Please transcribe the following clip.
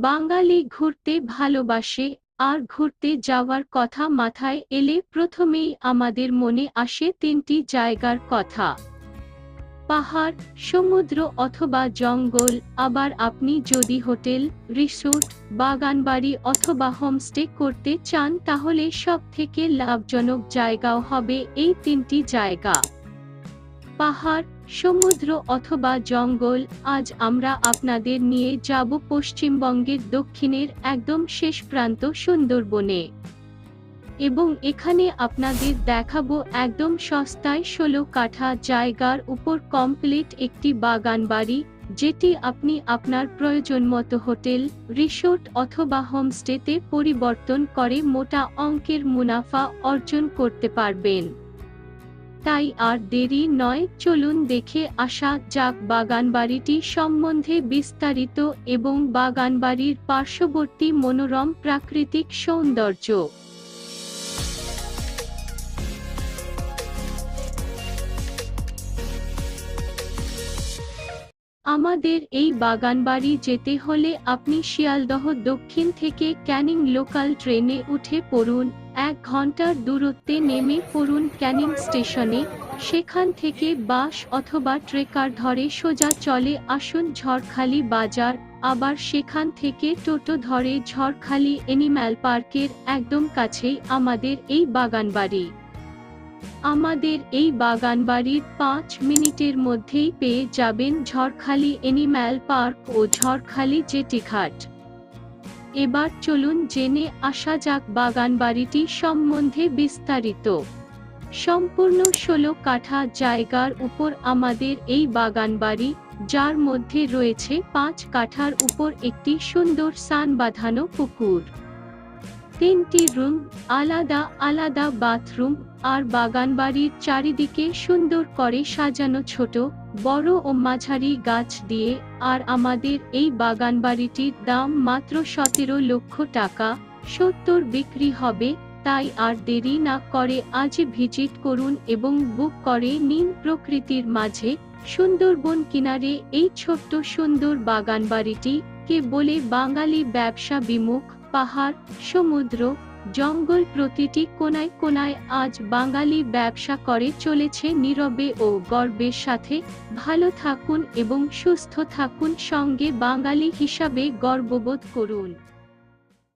বাঙালি ঘুরতে ভালোবাসে, আর ঘুরতে যাওয়ার কথা মাথায় এলে প্রথমেই আমাদের মনে আসে তিনটি জায়গার কথা। পাহাড়, সমুদ্র অথবা জঙ্গল, আবার আপনি যদি হোটেল, রিসোর্ট, বাগানবাড়ি অথবা হোমস্টে করতে চান তাহলে সব থেকে লাভজনক জায়গাও হবে এই তিনটি জায়গা। পাহাড় সমুদ্র অথবা জঙ্গল, আজ আমরা আপনাদের নিয়ে যাব পশ্চিমবঙ্গের দক্ষিণের একদম শেষ প্রান্ত সুন্দরবনে। এবং এখানে আপনাদের দেখাবো একদম সস্তায় ষোলো কাঠা জায়গার উপর কমপ্লিট একটি বাগান বাড়ি যেটি আপনি আপনার প্রয়োজন মতো হোটেল, রিসোর্ট অথবা হোমস্টেতে পরিবর্তন করে মোটা অঙ্কের মুনাফা অর্জন করতে পারবেন। তাই আর দেরি নয়, চলুন দেখে আসা যাক বাগানবাড়িটি সম্বন্ধে বিস্তারিত এবং বাগানবাড়ির পার্শ্ববর্তী মনোরম প্রাকৃতিক সৌন্দর্য। আমাদের এই বাগানবাড়ি যেতে হলে আপনি শিয়ালদহ দক্ষিণ থেকে ক্যানিং লোকাল ট্রেনে উঠে পড়ুন, এক ঘণ্টার দূরত্বে নেমে পড়ুন ক্যানিং স্টেশনে, সেখান থেকে বাস অথবা ট্রেকার ধরে সোজা চলে আসুন ঝড়খালি বাজার, আবার সেখান থেকে টোটো ধরে ঝড়খালি এনিম্যাল পার্কের একদম কাছেই আমাদের এই বাগানবাড়ি। আমাদের এই বাগানবাড়ির পাঁচ মিনিটের মধ্যেই পেয়ে যাবেন ঝড়খালি এনিম্যাল পার্ক ও ঝড়খালি জেটিঘাট। এবার চলুন জেনে আসা যাক বাগানবাড়িটি সম্বন্ধে বিস্তারিত। সম্পূর্ণ ষোলো কাঠা জায়গার উপর আমাদের এই বাগানবাড়ি, যার মধ্যে রয়েছে পাঁচ কাঠার উপর একটি সুন্দর সান বাঁধানো পুকুর। তিনটি রুম, আলাদা আলাদা বাথরুম আর বাগানবাড়ির চারিদিকে সুন্দর করে সাজানো ছোট, বড় ও মাঝারি গাছ দিয়ে আর আমাদের এই বাগানবাড়িটির দাম মাত্র সতেরো লক্ষ টাকা। সত্তর বিক্রি হবে, তাই আর দেরি না করে আজ ভিজিট করুন এবং বুক করে নিন প্রকৃতির মাঝে সুন্দরবন কিনারে এই ছোট্ট সুন্দর বাগানবাড়িটি। কে বলে বাঙালি ব্যবসা বিমুখ পাহাড়, সমুদ্র, জঙ্গল প্রতিটি কোনায় কোনায় আজ বাঙালি ব্যবসা করে চলেছে নীরবে ও গর্বের সাথে। ভালো থাকুন এবং সুস্থ থাকুন সঙ্গে বাঙালি হিসাবে গর্ববোধ করুন।